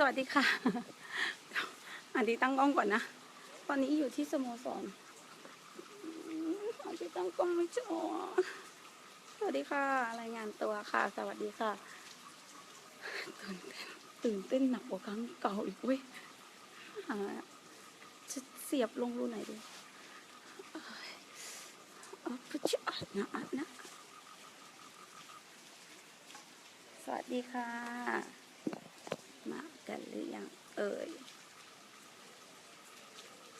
สวัสดีค่ะ อันนี้ตั้งกล้องก่อนนะ ตอนนี้อยู่ที่สโมสรอันนี้ตั้งกล้องไม่จอสวัสดีค่ะ รายงานตัวค่ะ สวัสดีค่ะ ตื่นเต้นตื่นเต้นหนักกว่าครั้งเก่าอีกเว้ยจะเสียบลงรูไหนดีเอ้ยเอพุชอัดนะอัดนะ สวัสดีค่ะมา กันหรือยังเอ่ย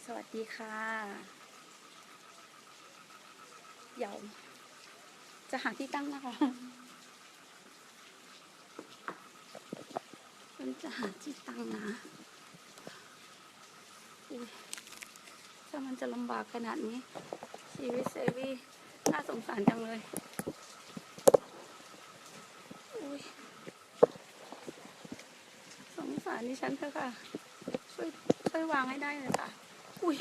สวัสดีค่ะเดี๋ยวจะหาที่ตั้งนะคะมันจะหาที่ตั้งนะถ้ามันจะลำบากขนาดนี้ ชีวิตเซวีน่าสงสารจังเลย อุ๊ย สงสารดิฉันเถอะค่ะ ช่วยช่วยวางให้ได้เลยค่ะ อุ้ย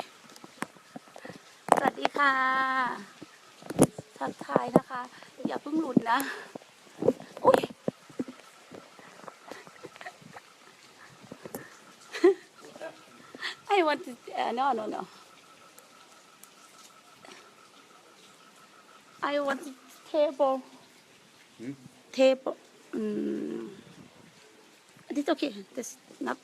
สวัสดีค่ะ ทักทายนะคะ อย่าเพิ่งหลุดนะ อุ้ย I want to, uh, no, no, no. I want table. Hmm? Table. Mm. It's okay. This not.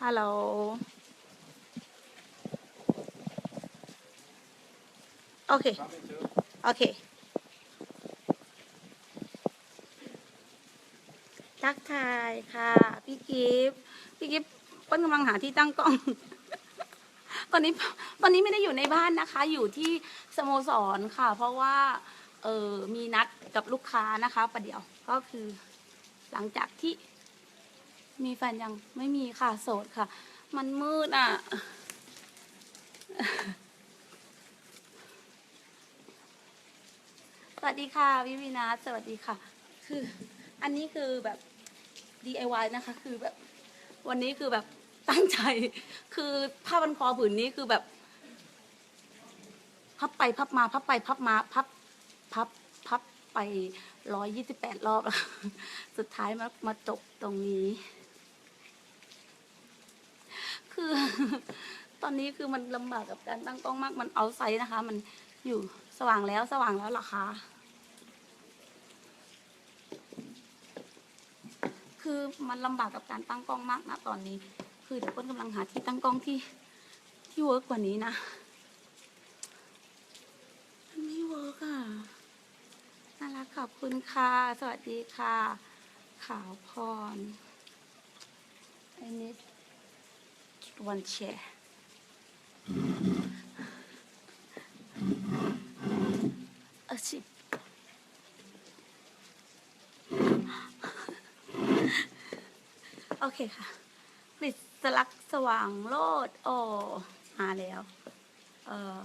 Hello. Okay. Coming too. โอเคทักทายค่ะ พี่กิฟต์พี่กิฟต์เปิ้ลกำลังหาที่ตั้งกล้อง ตอนนี้ตอนนี้ไม่ได้อยู่ในบ้านนะคะ อยู่ที่สโมสรค่ะ เพราะว่า เออมีนัดกับลูกค้านะคะประเดี๋ยวก็คือ หลังจากที่ มีแฟนยังไม่มีค่ะโสดค่ะ มันมืดอะ สวัสดีค่ะวิวินาสวัสดีค่ะ คือ อันนี้คือแบบ DIY นะคะ คือแบบ วันนี้คือแบบตั้งใจ คือผ้าพันคอผืนนี้คือแบบ พับไปพับมา พับไปพับมา พับ พับพับไปร้อยยี่สิบแปดรอบแล้วสุดท้ายมามาจบตรงนี้ คือ ตอนนี้คือมันลำบากกับการตั้งกล้องมากมันเอาไซส์นะคะ มันอยู่สว่างแล้วสว่างแล้วหรอคะ คือมันลำบากกับการตั้งกล้องมากนะตอนนี้ คือเดี๋ยวเปิ้ลกำลังหาที่ตั้งกล้องที่ที่เวิร์กกว่านี้นะ มันไม่เวิร์กอะ น่ารักขอบคุณค่ะ สวัสดีค่ะ ขาวพร I need one chair เออสิโอเคค่ะกฤษลักสว่างโลด โอมาแล้ว เออ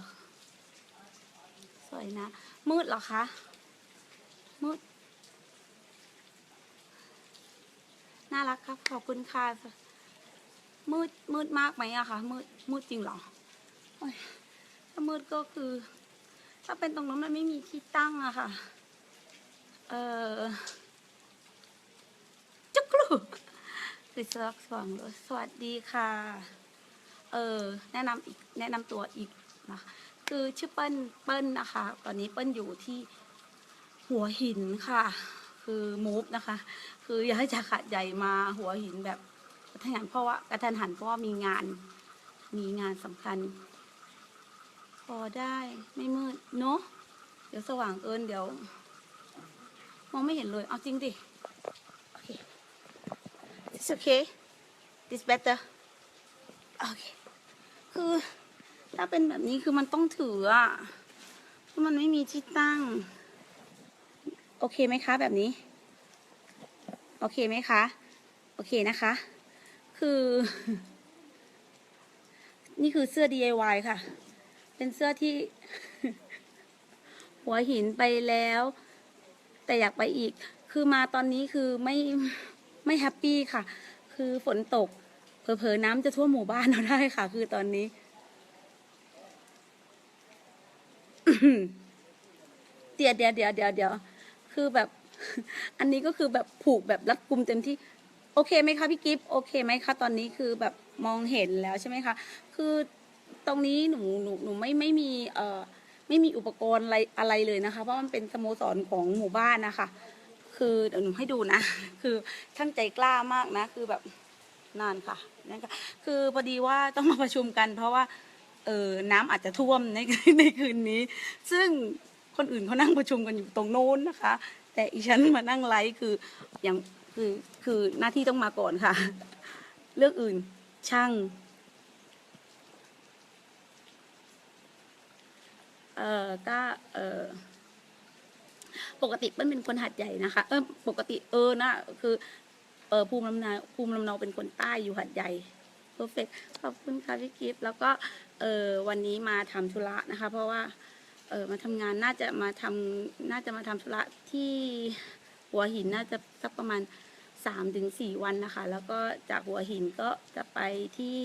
สวยนะ มืดเหรอคะ มืดน่ารักครับ ขอบคุณค่ะมืดมืดมากไหมอะคะมืดมืดจริงเหรอถ้ามืดก็คือ ถ้าเป็นตรงนั้นมันไม่มีที่ตั้งอะค่ะ เออจุกลูกกฤษลักษณ์สว่างสวัสดีค่ะ เออ แนะนำอีกแนะนำตัวอีกนะคะคือชื่อเปิ้ลเปิ้ลนะคะ ตอนนี้เปิ้ลอยู่ที่ หัวหินค่ะ คือมูฟนะคะ คือย้ายจากขาดใหญ่มาหัวหินแบบกระทันหันเพราะว่ากระทันหันเพราะว่ามีงาน มีงานสำคัญ พอได้ไม่มืดเนาะเดี๋ยวสว่างเกินเดี๋ยว มองไม่เห็นเลย เอาจริงดิ โอเค it's okay this better โอเค คือถ้าเป็นแบบนี้คือมันต้องถืออะเพราะมันไม่มีที่ตั้ง อเคไหมคะ แบบนี้ โอเคไหมคะ โอเคนะคะ คือ นี่คือเสื้อ DIY ค่ะ เป็นเสื้อที่ หัวหินไปแล้ว แต่อยากไปอีก คือมาตอนนี้คือไม่ไม่แฮปปี้ค่ะ คือฝนตก เผลอๆน้ำจะท่วมหมู่บ้านเราได้ค่ะ คือตอนนี้เดี๋ยวเดี๋ยวเดี๋ยวเดี๋ยวเดี๋ยว คือแบบ อันนี้ก็คือแบบผูกแบบรัดกุมเต็มที่ โอเคไหมคะพี่กิฟต์โอเคไหมคะตอนนี้คือแบบมองเห็นแล้วใช่ไหมคะ คือตรงนี้หนูหนูหนูไม่ไม่มีเอ่อไม่มีอุปกรณ์อะไรอะไรเลยนะคะ เพราะมันเป็นสโมสรของหมู่บ้านนะคะ คือเดี๋ยวหนูให้ดูนะ คือช่างใจกล้ามากนะ คือแบบนานค่ะนั่นค่ะคือพอดีว่าต้องมาประชุมกัน เพราะว่าเออน้ำอาจจะท่วมในในคืนนี้ ซึ่ง คนอื่นเขานั่งประชุมกันอยู่ตรงโน้นนะคะ แต่อีฉันมานั่งไลฟ์คืออย่างคือคือหน้าที่ต้องมาก่อนค่ะ เรื่องอื่นช่างเออก็เออปกติเปิ้ลเป็นคนหัดใหญ่นะคะ เออปกติเออนะคือเออภูมิลำเนาภูมิลำเนาเป็นคนใต้อยู่หัดใหญ่เพอร์เฟกขอบคุณค่ะพี่กิฟต์แล้วก็เออวันนี้มาทำธุระนะคะ เพราะว่า เออมาทำงานน่าจะมาทำน่าจะมาทำธุระที่หัวหินน่าจะสักประมาณสามถึงสี่วันนะคะ แล้วก็จากหัวหินก็จะไปที่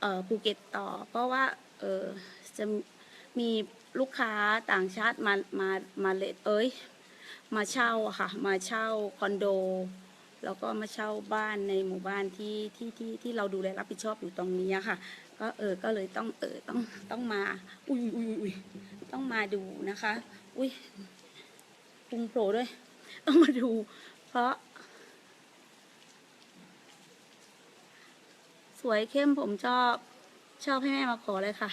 เออภูเก็ตต่อ เพราะว่าเออจะมีลูกค้าต่างชาติมามามาเลทเอ้ย มาเช่าอะค่ะ มาเช่าคอนโด แล้วก็มาเช่าบ้านในหมู่บ้านที่ที่ที่ที่เราดูแลรับผิดชอบอยู่ตรงนี้ค่ะ ก็เออก็เลยต้องเออต้องต้องมา อุ้ยอุ้ยอุ้ยต้องมาดูนะคะ อุ้ยพุงโผล่ด้วย ต้องมาดู เพราะ สวยเข้มผมชอบ ชอบให้แม่มาขอเลยค่ะ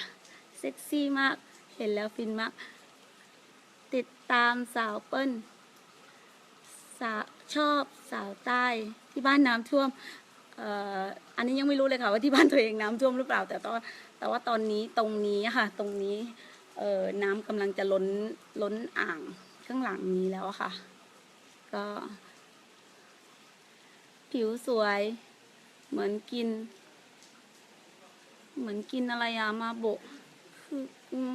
เซ็กซี่มาก เห็นแล้วฟินมาก ติดตามสาวเปิ้ลสาวชอบสาวใต้ที่บ้านน้ำท่วม อันนี้ยังไม่รู้เลยค่ะว่าที่บ้านตัวเองน้ำท่วมหรือเปล่า แต่ตอนแต่ว่าตอนนี้ตรงนี้ค่ะ ตรงนี้เออน้ำกำลังจะล้นล้นอ่างข้างหลังนี้แล้วค่ะ ก็ ผิวสวย เหมือนกิน เหมือนกินอะไรอะมาโบะคือ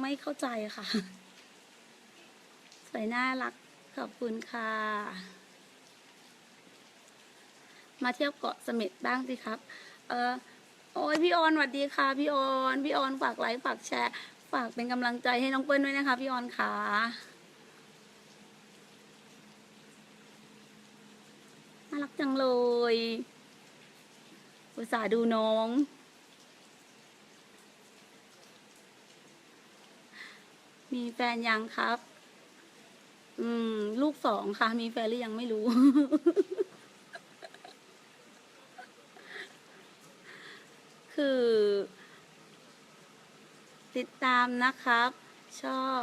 ไม่เข้าใจค่ะ สวยน่ารักขอบคุณค่ะ มาเที่ยวเกาะเสม็ดบ้างสิครับ เออโอ้ยพี่ออนสวัสดีค่ะ พี่ออนพี่ออนฝากไลค์ฝากแชร์ ฝากเป็นกำลังใจให้น้องเปิ้ลด้วยนะคะ พี่ออนค่ะน่ารักจังเลยอุตส่าห์ดูน้องมีแฟนยังครับ อืม ลูกสองค่ะ มีแฟนหรือยังไม่รู้ คือ ติดตามนะครับ ชอบ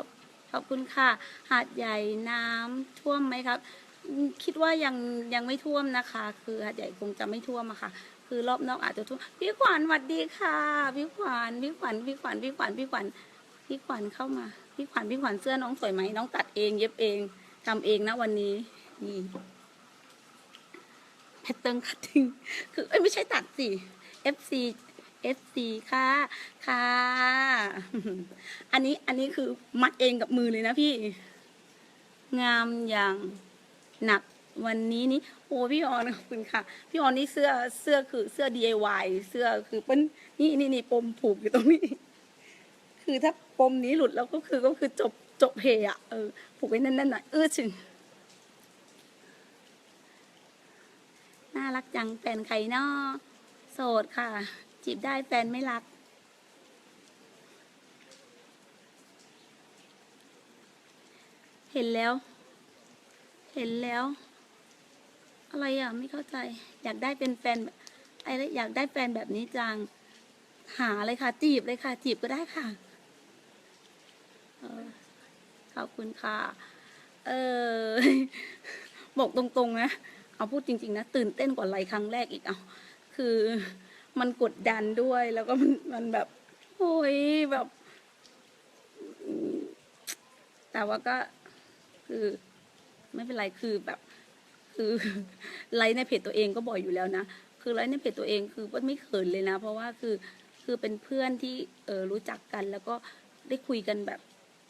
ขอบคุณค่ะ หาดใหญ่น้ำท่วมไหมครับ คิดว่ายังยังไม่ท่วมนะคะ คือหาดใหญ่คงจะไม่ท่วมอะค่ะ คือรอบนอกอาจจะท่วมพี่ขวัญสวัสดีค่ะพี่ขวัญพี่ขวัญพี่ขวัญพี่ขวัญพี่ขวัญพี่ขวัญเข้ามาพี่ขวัญพี่ขวัญเสื้อน้องสวยไหมน้องตัดเอง เย็บเองทำเองนะวันนี้นี่แพทเทิร์นคัตติ้งคือเอ้ยไม่ใช่ตัดสิ FC FC ค่ะค่ะ อันนี้อันนี้คือมัดเองกับมือเลยนะพี่ งามอย่างหนักวันนี้นี่โอ้พี่ออนขอบคุณค่ะ พี่ออนนี่เสื้อเสื้อคือเสื้อ DIY เสื้อคือเป็นนี่นี่นี่ปมผูกอยู่ตรงนี้ คือถ้าปมนี้หลุดแล้วก็คือก็คือจบจบเพอะเออผูกไว้แน่นๆหน่อยเออชึงน่ารักจังแฟนใครนาะโสดค่ะ จีบได้แฟนไม่รัก เห็นแล้ว เห็นแล้ว อะไรอะไม่เข้าใจ อยากได้เป็นแฟนแบบอะไรอยากได้แฟนแบบนี้จัง หาเลยค่ะ จีบเลยค่ะ จีบก็ได้ค่ะออขอบคุณค่ะ เออ บอกตรงๆนะ เอาพูดจริง ๆ นะ ตื่นเต้นกว่าไลฟ์ครั้งแรกอีกเอา คือ มันกดดันด้วย แล้วก็มันมันแบบโอ้ยแบบ แต่ว่าก็คือไม่เป็นไรคือแบบ คือไลฟ์ในเพจตัวเองก็บ่อยอยู่แล้วนะคือไลฟ์ในเพจตัวเองคือไม่เขินเลยนะ เพราะว่าคือคือเป็นเพื่อนที่เออรู้จักกัน แล้วก็ได้คุยกันแบบ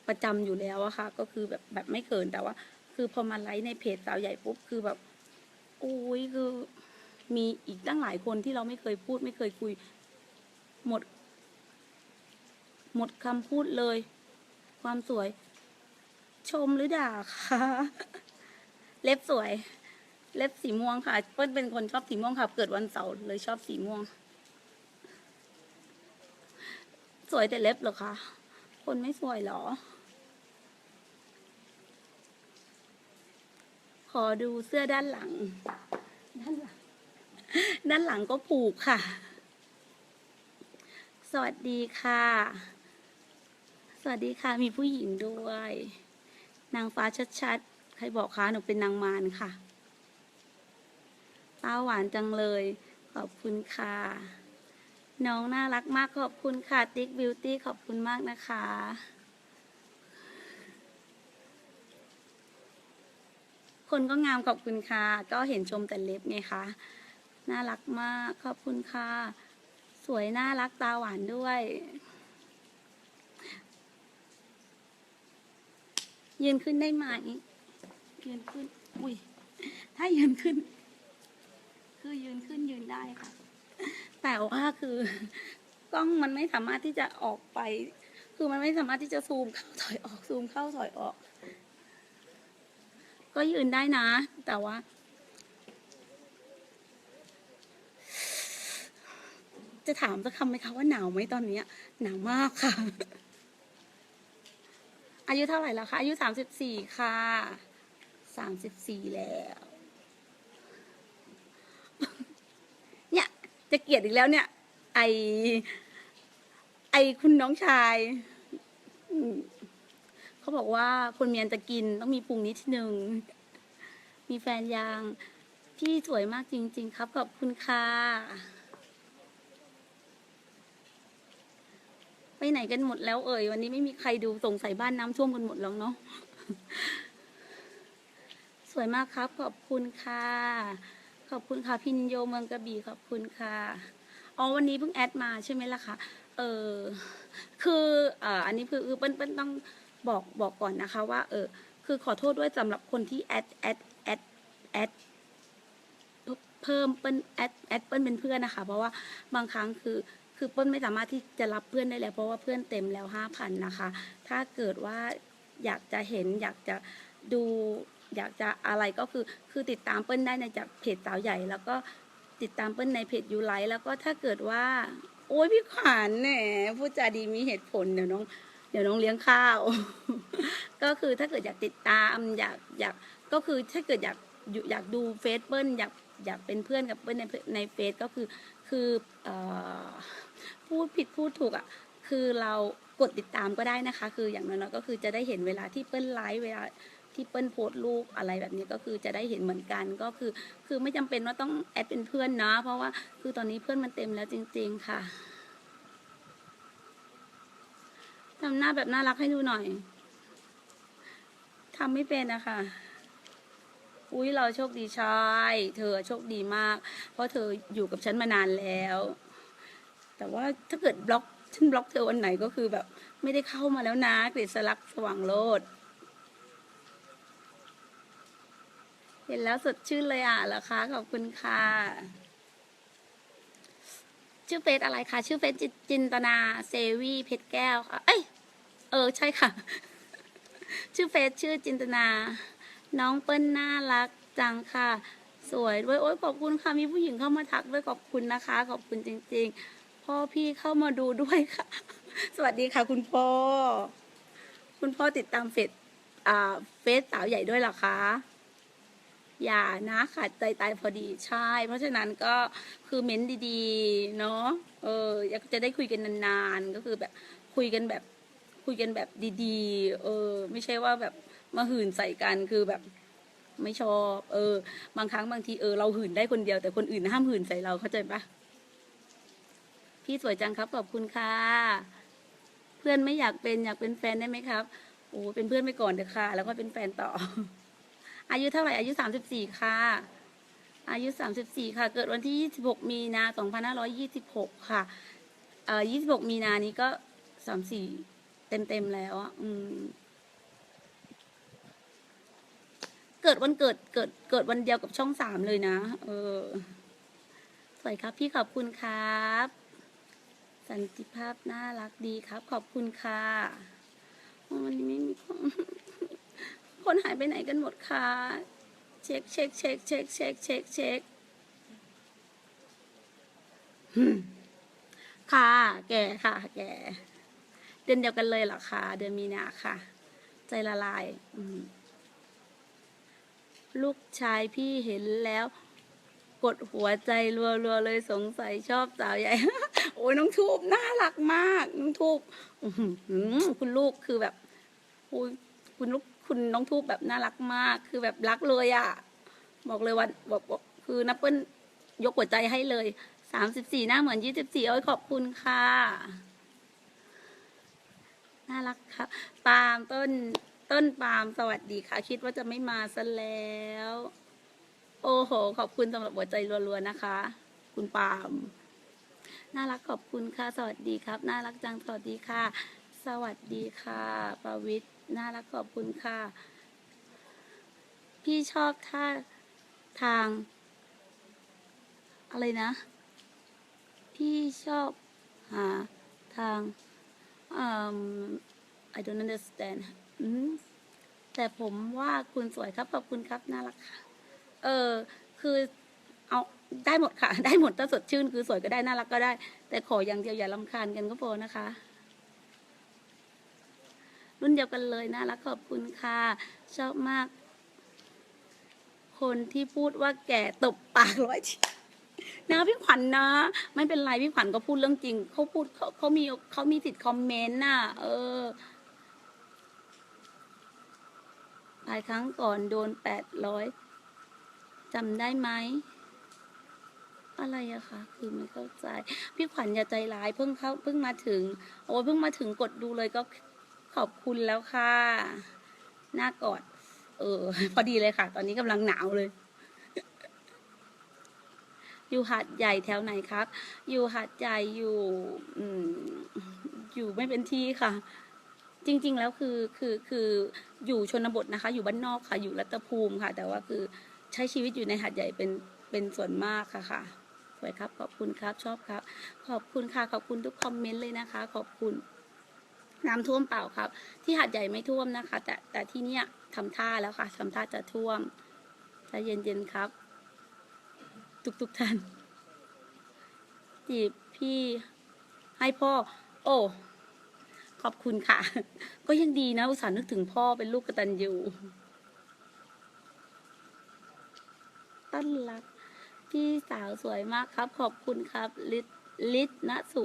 ประจำอยู่แล้วอะค่ะ ก็คือแบบแบบไม่เขินแต่ว่า คือพอมาไลฟ์ในเพจสาวใหญ่ปุ๊บคือแบบโอ้ยคือ มีอีกตั้งหลายคนที่เราไม่เคยพูดไม่เคยคุย หมด หมดคำพูดเลย ความสวย ชมหรือด่าคะเล็บสวย เล็บสีม่วงค่ะ เปิ้ลเป็นคนชอบสีม่วงค่ะ เกิดวันเสาร์เลยชอบสีม่วง สวยแต่เล็บเหรอคะ คนไม่สวยเหรอ ขอดูเสื้อด้านหลัง ด้านหลัง ด้านหลังก็ผูกค่ะ สวัสดีค่ะ สวัสดีค่ะ มีผู้หญิงด้วย นางฟ้าชัดๆ ใครบอกคะหนูเป็นนางมารค่ะ ตาหวานจังเลย ขอบคุณค่ะ น้องน่ารักมากขอบคุณค่ะ ติ๊กบิวตี้ขอบคุณมากนะคะคนก็งามขอบคุณค่ะ ก็เห็นชมแต่เล็บไงคะ น่ารักมากขอบคุณค่ะ สวยน่ารักตาหวานด้วย ยืนขึ้นได้ไหมยืนขึ้น อุ้ยถ้ายืนขึ้น คือยืนขึ้นยืนได้ค่ะ แต่ว่าคือกล้องมันไม่สามารถที่จะออกไป คือมันไม่สามารถที่จะซูมเข้าถอยออกซูมเข้าถอยออก ก็ยืนได้นะ แต่ว่า จะถามสักคำไหมคะว่าหนาวไหมตอนเนี้ยหนาวมากค่ะ อายุเท่าไหร่แล้วคะ อายุสามสิบสี่ค่ะสามสิบสี่แล้ว เนี่ยจะเกลียดอีกแล้วเนี่ย ไอไอคุณน้องชายเขาบอกว่าคนเมียนจะกินต้องมีปรุงนิดนึง มีแฟนยัง พี่สวยมากจริง ๆ ครับขอบคุณค่ะ ไปไหนกันหมดแล้วเอ่ยวันนี้ไม่มีใครดูสงสัยบ้านน้ำท่วมกันหมดแล้วเนาะสวยมากครับ ขอบคุณค่ะ ขอบคุณค่ะพินโยเมืองกระบี่ขอบคุณค่ะอ๋อวันนี้เพิ่งแอดมาใช่ไหมล่ะคะเออคืออ่าอันนี้คือคือเปิ้ลเปิ้ลต้องบอกบอกก่อนนะคะ ว่า เออคือขอโทษด้วยสำหรับคนที่แอดแอดแอดแอดเพิ่มเปิ้ลแอดแอดเปิ้ลเป็นเพื่อนนะคะ เพราะว่าบางครั้งคือ คือเปิ้ลไม่สามารถที่จะรับเพื่อนได้แล้ว เพราะว่าเพื่อนเต็มแล้วห้าพันนะคะ ถ้าเกิดว่าอยากจะเห็นอยากจะดูอยากจะอะไรก็คือคือติดตามเปิ้ลได้ในจากเพจสาวใหญ่ แล้วก็ติดตามเปิ้ลในเพจยูไลท์แล้วก็ถ้าเกิดว่า โอ้ยพี่ขวัญแหมพูดจาดีมีเหตุผลเดี๋ยวน้องเดี๋ยวน้องเลี้ยงข้าว ก็คือถ้าเกิดอยากติดตามอยากอยากก็คือถ้าเกิดอยากอยู่อยากดูเฟซเปิ้ลอยากอยากเป็นเพื่อนกับเปิ้ลในในเฟซก็คือ คืออพูดผิดพูดถูกอะคือเรากดติดตามก็ได้นะคะ คืออย่างน้อยๆก็คือจะได้เห็นเวลาที่เปิ้ลไลฟ์เวลาที่เปิ้ลโพสต์รูปอะไรแบบนี้ก็คือจะได้เห็นเหมือนกันก็คือ คือไม่จำเป็นว่าต้องแอดเป็นเพื่อนนะ เพราะว่าคือตอนนี้เพื่อนมันเต็มแล้วจริง ๆ ค่ะทำหน้าแบบน่ารักให้ดูหน่อยทำไม่เป็นนะคะ อุ้ยเราโชคดีใช่เธอโชคดีมาก เพราะเธออยู่กับฉันมานานแล้ว แต่ว่าถ้าเกิดบล็อกฉันบล็อกเธอวันไหนก็คือแบบ ไม่ได้เข้ามาแล้วนะกฤษลักษ์สว่างโลดเห็นแล้วสดชื่นเลยอะเหรอคะขอบคุณค่ะ ชื่อเฟซอะไรคะชื่อเฟซจิจินตนาเซวีเพชรแก้วค่ะ เอ้ย เออใช่ค่ะ ชื่อเฟซชื่อจินตนา น้องเปิ้ลน่ารักจังค่ะ สวยด้วยโอ้ยขอบคุณค่ะ มีผู้หญิงเข้ามาทักด้วยขอบคุณนะคะ ขอบคุณจริง ๆ พ่อพี่เข้ามาดูด้วยค่ะ สวัสดีค่ะ คุณพ่อ คุณพ่อติดตามเฟซอ่าเฟซสาวใหญ่ด้วยเหรอคะอย่านะขาดใจตายพอดีใช่ เพราะฉะนั้นก็คือเม้นดีๆ เนาะเอออยากจะได้คุยกันนานๆ ก็คือแบบคุยกันแบบคุยกันแบบดีๆ เออ ไม่ใช่ว่าแบบ มาหื่นใส่กันคือแบบไม่ชอบ เออ บางครั้งบางทีเออเราหื่นได้คนเดียวแต่คนอื่นห้ามหื่นใส่เราเข้าใจปะพี่สวยจังครับขอบคุณค่ะ เพื่อนไม่อยากเป็นอยากเป็นแฟนได้ไหมครับ โอ้เป็นเพื่อนไปก่อนเถอะค่ะ แล้วก็เป็นแฟนต่อ อายุเท่าไหร่อายุสามสิบสี่ค่ะ อายุสามสิบสี่ค่ะ เกิดวันที่ยี่สิบหกมีนาสองพันห้าร้อยยี่สิบหกค่ะ เอ่อยี่สิบหกมีนานี้ก็สามสี่เต็มเต็มแล้วอะอืม เกิดวันเกิดเกิดเกิดวันเดียวกับช่องสามเลยนะ เออ สวยครับ พี่ขอบคุณครับ สันติภาพน่ารักดีครับ ขอบคุณค่ะวันนี้ไม่มีคนหายไปไหนกันหมดคะเช็คเช็คเช็คเช็คเช็คเช็คเช็คค่ะ แก่ค่ะ แก่เดือนเดียวกันเลยเหรอคะเดือนมีนาค่ะ ใจละลาย อืม ลูกชายพี่เห็นแล้ว กดหัวใจรัวๆเลยสงสัยชอบสาวใหญ่ โอ้ยน้องทูบน่ารักมาก น้องทูบคุณลูกคือแบบโอ้ยคุณลูกคุณน้องทูบแบบน่ารักมาก คือแบบรักเลยอะ่ะ บอกเลยว่าบอกบอกคือนับเปิ้ลยกหัวใจให้เลยสามสิบสี่หน้าเหมือนยี่สิบสี่โอ้ยขอบคุณค่ะ น่ารักครับปาล์มต้น ต้นปาล์มสวัสดีค่ะ คิดว่าจะไม่มาซะแล้ว โอ้โห ขอบคุณสำหรับหัวใจรัวๆนะคะ คุณปาล์มน่ารักขอบคุณค่ะ สวัสดีครับ น่ารักจังสวัสดีค่ะ สวัสดีค่ะประวิทย์น่ารักขอบคุณค่ะ พี่ชอบท่าทาง อะไรนะ พี่ชอบหาทาง um I don't understand อืมแต่ผมว่าคุณสวยครับขอบคุณครับน่ารักค่ะ เออ คือเอาได้หมดค่ะ ได้หมดถ้าสดชื่น คือสวยก็ได้น่ารักก็ได้ แต่ขออย่างเดียวอย่าลำคาญกันก็พอนะคะ รุ่นเดียวกันเลยน่ารักขอบคุณค่ะชอบมาก คนที่พูดว่าแก่ตบปากร้อยทีนะพี่ขวัญนะไม่เป็นไรพี่ขวัญก็พูดเรื่องจริงเขาพูดเขาเขามีเขามีสิทธิ์คอมเมนต์น่ะ เออ หลายครั้งก่อนโดนแปดร้อยจำได้ไหม อะไรอะคะคือไม่เข้าใจ พี่ขวัญอย่าใจร้ายเพิ่งเข้าเพิ่งมาถึง โอ้ยเพิ่งมาถึงกดดูเลยก็ขอบคุณแล้วค่ะ หน้ากอด เออ พอดีเลยค่ะ ตอนนี้กำลังหนาวเลย อยู่หาดใหญ่แถวไหนครับ อยู่หาดใหญ่อยู่อืมอยู่ไม่เป็นที่ค่ะ จริง ๆ แล้วคือคือคือ อยู่ชนบทนะคะ อยู่บ้านนอกค่ะ อยู่รัตภูมิค่ะ แต่ว่าคือใช้ชีวิตอยู่ในหาดใหญ่เป็นเป็นส่วนมากค่ะค่ะ สวยครับ ขอบคุณครับ ชอบครับ ขอบคุณค่ะ ขอบคุณทุกคอมเมนต์เลยนะคะ ขอบคุณ น้ำท่วมเปล่าครับ ที่หาดใหญ่ไม่ท่วมนะคะ แต่แต่ที่เนี้ยทำท่าแล้วค่ะทำท่าจะท่วมใจเย็นๆครับ ทุกทุกท่านจีบพี่ให้พ่อ โอ้ ขอบคุณค่ะ ก็ยังดีนะ อุตส่าห์นึกถึงพ่อเป็นลูกกตัญญูตั้นรัก พี่สาวสวยมากครับ ขอบคุณครับลิศลิศณสุ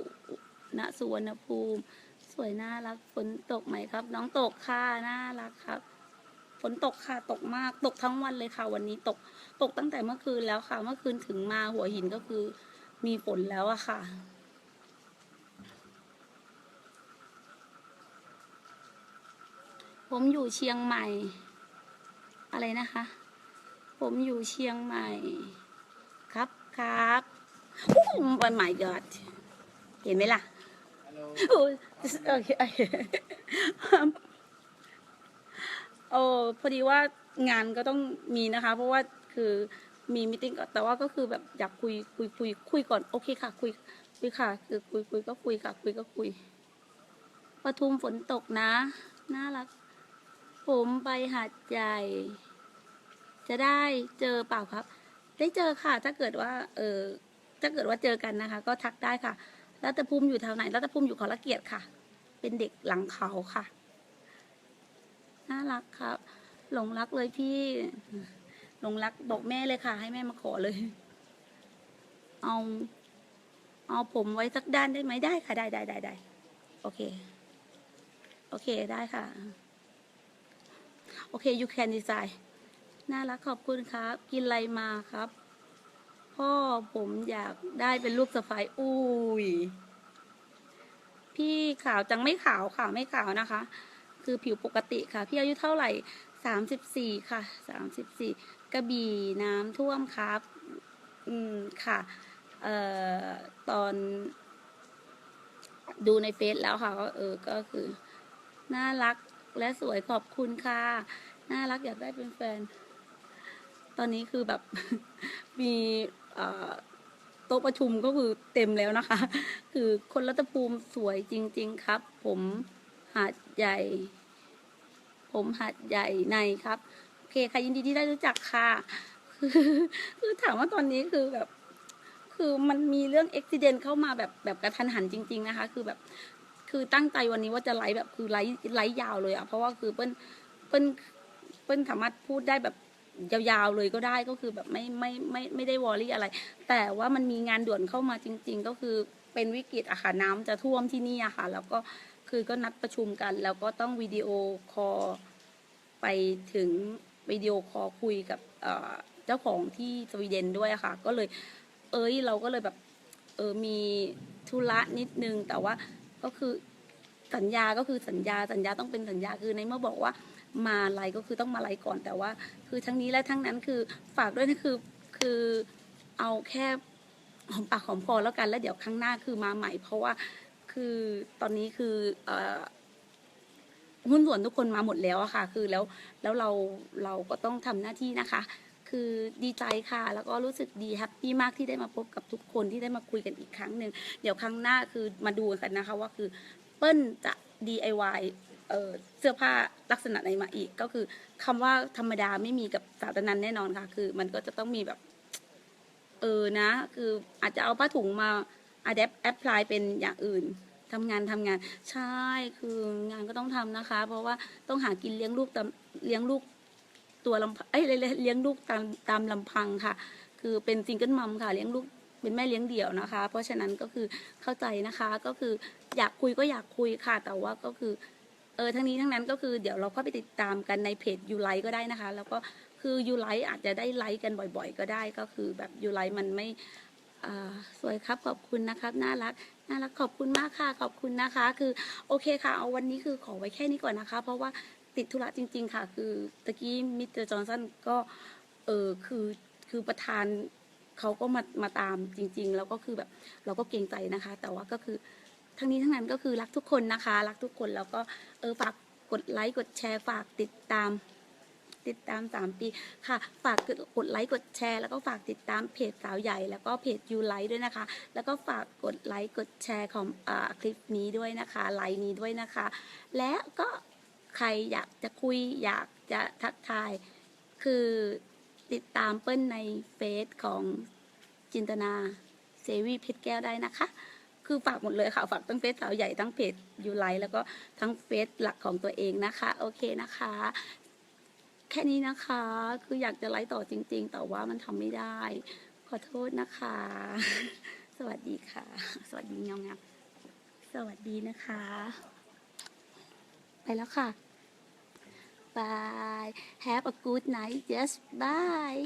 ณสุวรรณภูมิ สวยน่ารักฝนตกไหมครับ น้องตกค่ะน่ารักครับฝนตกค่ะตกมากตกทั้งวันเลยค่ะ วันนี้ตกตกตั้งแต่เมื่อคืนแล้วค่ะ เมื่อคืนถึงมาหัวหินก็คือมีฝนแล้วอะค่ะ ผมอยู่เชียงใหม่ อะไรนะคะ ผมอยู่เชียงใหม่ ครับครับวันใหม่ยอดเห็นไหมล่ะโอ้ยโอเคโอเคโอ้พอดีว่างานก็ต้องมีนะคะ เพราะว่าคือมีมิ팅แต่ว่าก็คือแบบอยากคุยคุยคุยคุยก่อนโอเคค่ะคุยคุยค่ะคือคุยคุยก็คุยค่ะคุยก็คุยปทุมฝนตกนะ น่ารัก ผมไปหาดใหญ่ จะได้เจอเปล่าครับ ได้เจอค่ะ ถ้าเกิดว่า เออถ้าเกิดว่าเจอกันนะคะ ก็ทักได้ค่ะ รัตภูมิอยู่แถวไหน รัตภูมิอยู่ขอละเกียรติค่ะ เป็นเด็กหลังเขาค่ะ น่ารักครับ หลงรักเลยพี่ หลงรักบอกแม่เลยค่ะ ให้แม่มาขอเลย เอาเอาผมไว้สักด้านได้ไหมได้ค่ะ ได้ได้ได้ได้โอเค โอเคได้ค่ะ โอเค you can decide น่ารักขอบคุณครับ กินอะไรมาครับ พ่อผมอยากได้เป็นลูกสะใภ้อุ้ย พี่ขาวจังไม่ขาวค่ะไม่ขาวนะคะ คือผิวปกติค่ะ พี่อายุเท่าไหร่สามสิบสี่ค่ะสามสิบสี่กระบี่น้ำท่วมครับ อืมค่ะ เอ่อ ตอน ดูในเฟซแล้วค่ะก็เออก็คือ น่ารัก และสวยขอบคุณค่ะ น่ารักอยากได้เป็นแฟน ตอนนี้คือแบบ มีโต๊ะประชุมก็คือเต็มแล้วนะคะ คือคนรัตภูมิสวยจริง ๆ ครับ ผมหาดใหญ่ ผมหาดใหญ่ในครับเคค่ะยินดีที่ได้รู้จักค่ะคือคือถามว่าตอนนี้คือแบบ คือมันมีเรื่องอุบิเหตุเข้ามาแบบแบบกระทันหันจริง ๆ นะคะ คือแบบ คือตั้งใจวันนี้ว่าจะไลฟ์แบบคือไลฟ์ไลฟ์ยาวเลยอะเพราะว่าคือเปิ้ลเปิ้ลเปิ้ลสามารถพูดได้แบบยาวๆเลยก็ได้ก็คือแบบไม่ไม่ไม่ไม่ได้วอรี่อะไร แต่ว่ามันมีงานด่วนเข้ามาจริง ๆ ก็คือเป็นวิกฤตอะค่ะน้ำจะท่วมที่นี่อะค่ะ แล้วก็คือก็นัดประชุมกัน แล้วก็ต้องวิดีโอคอลไปถึงวิดีโอคอลคุยกับเจ้าของที่สวีเดนด้วยค่ะ ก็เลย เอ้ยเราก็เลยแบบเออมีธุระนิดนึงแต่ว่า ก็คือสัญญาก็คือสัญญาสัญญาต้องเป็นสัญญาคือในเมื่อบอกว่ามาไลก็คือต้องมาไลก่อนแต่ว่า คือทั้งนี้และทั้งนั้นคือฝากด้วยนะคือคือเอาแค่หอมปากหอมคอแล้วกันแล้วเดี๋ยวครั้งหน้าคือมาใหม่ เพราะว่าคือตอนนี้คือเอ่อหุ้นส่วนทุกคนมาหมดแล้วอะค่ะ คือแล้วแล้วเราเราก็ต้องทำหน้าที่นะคะ คือดีใจค่ะ แล้วก็รู้สึกดีแฮปปี้มากที่ได้มาพบกับทุกคนที่ได้มาคุยกันอีกครั้งหนึ่งเดี๋ยวครั้งหน้าคือมาดูกันนะคะว่าคือเปิ้ลจะ DIY เอ่อเสื้อผ้าลักษณะไหนมาอีก ก็คือคำว่าธรรมดาไม่มีกับสาวตะนันแน่นอนค่ะ คือมันก็จะต้องมีแบบ เออนะ คืออาจจะเอาผ้าถุงมา adapt apply เป็นอย่างอื่นทำงานทำงาน ใช่คืองานก็ต้องทำนะคะ เพราะว่าต้องหากินเลี้ยงลูกตามเลี้ยงลูก ตัวลำเอ้ยเลี้ยงลูกตามตามลำพังค่ะ คือเป็นซิงเกิลมัมค่ะเลี้ยงลูกเป็นแม่เลี้ยงเดี่ยวนะคะ เพราะฉะนั้นก็คือเข้าใจนะคะก็คืออยากคุยก็อยากคุยค่ะ แต่ว่าก็คือเออทั้งนี้ทั้งนั้นก็คือเดี๋ยวเราเข้าไปติดตามกันในเพจยูไลก็ได้นะคะ แล้วก็คือยูไลอาจจะได้ไลค์กันบ่อยๆ ก็ได้ก็คือแบบยูไลมันไม่สวยครับขอบคุณนะครับน่ารักน่ารักขอบคุณมากค่ะขอบคุณนะคะ คือโอเคค่ะเอาวันนี้คือขอไว้แค่นี้ก่อนนะคะ เพราะว่า ติดธุระจริง ๆ ค่ะ คือตะกี้มิสเตอร์จอห์นสันก็เออคือคือประธานเขาก็มามาตามจริง ๆ แล้วก็คือแบบเราก็เกรงใจนะคะ แต่ว่าก็คือทั้งนี้ทั้งนั้นก็คือรักทุกคนนะคะ รักทุกคนแล้วก็เออฝากกดไลค์กดแชร์ฝากติดตาม ติดตามสามปีค่ะ ฝากกดไลค์กดแชร์ แล้วก็ฝากติดตามเพจสาวใหญ่ แล้วก็เพจยูไลค์ด้วยนะคะ แล้วก็ฝากกดไลค์กดแชร์ของอคลิปนี้ด้วยนะคะไลค์นี้ด้วยนะคะ และก็ ใครอยากจะคุยอยากจะทักทาย คือติดตามเปิ้ลในเฟซของจินตนาเซวีเพชรแก้วได้นะคะ คือฝากหมดเลยค่ะ ฝากทั้งเฟซสาวใหญ่ทั้งเพจยูไลท์แล้วก็ทั้งเฟซหลักของตัวเองนะคะ โอเคนะคะ แค่นี้นะคะ คืออยากจะไลฟ์ต่อจริง ๆ แต่ว่ามันทำไม่ได้ ขอโทษนะคะ สวัสดีค่ะ สวัสดีเงางามสวัสดีนะคะ แล้วค่ะบาย have a good night yes bye